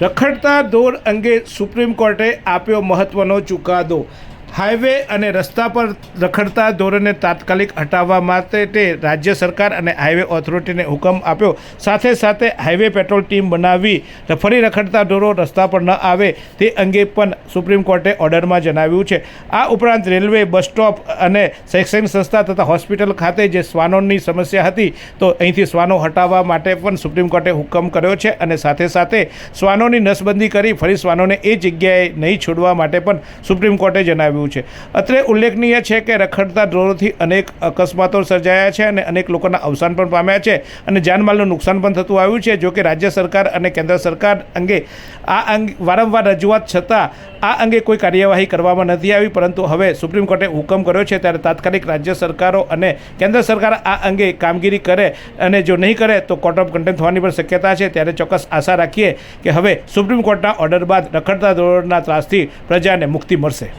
રખડતા દોર અંગે સુપ્રીમ કોર્ટે આપ્યો મહત્વનો ચુકાદો. હાઈવે અને રસ્તા પર રખડતા દોરને તાત્કાલિક હટાવવા માટે તે રાજ્ય સરકાર અને હાઈવે ઓથોરિટીને હુકમ આપ્યો. સાથે સાથે હાઈવે પેટ્રોલ ટીમ બનાવી ફરી રખડતા ઢોરો રસ્તા પર ન આવે તે અંગે પણ સુપ્રીમ કોર્ટે ઓર્ડરમાં જણાવ્યું છે. આ ઉપરાંત રેલવે, બસ સ્ટોપ અને શૈક્ષણિક સંસ્થા તથા હોસ્પિટલ ખાતે જે શ્વાનોની સમસ્યા હતી, તો અહીંથી શ્વાનો હટાવવા માટે પણ સુપ્રીમ કોર્ટે હુકમ કર્યો છે અને સાથે સાથે શ્વાનોની નસબંધી કરી ફરી શ્વાનોને એ જગ્યાએ નહીં છોડવા માટે પણ સુપ્રીમ કોર્ટે જણાવ્યું છે. અત્રે ઉલ્લેખનીય છે કે રખડતા ડ્રોનથી અનેક અકસ્માતો સર્જાયા છે અને અનેક લોકોના અવસાન પણ પામ્યા છે અને જાનમાલનું નુકસાન પણ થતું આવ્યું છે. જોકે રાજ્ય સરકાર અને કેન્દ્ર સરકાર અંગે આ અંગે વારંવાર રજૂઆત છતાં આ અંગે કોઈ કાર્યવાહી કરવામાં નથી આવી, પરંતુ હવે સુપ્રીમ કોર્ટે હુકમ કર્યો છે ત્યારે તાત્કાલિક રાજ્ય સરકારો અને કેન્દ્ર સરકાર આ અંગે કામગીરી કરે અને જો નહીં કરે તો કોર્ટ ઓફ કન્ટેમ્પ થવાની પણ શક્યતા છે. ત્યારે ચોક્કસ આશા રાખીએ કે હવે સુપ્રીમ કોર્ટના ઓર્ડર બાદ રખડતા દોરોના ત્રાસથી પ્રજાને મુક્તિ મળશે.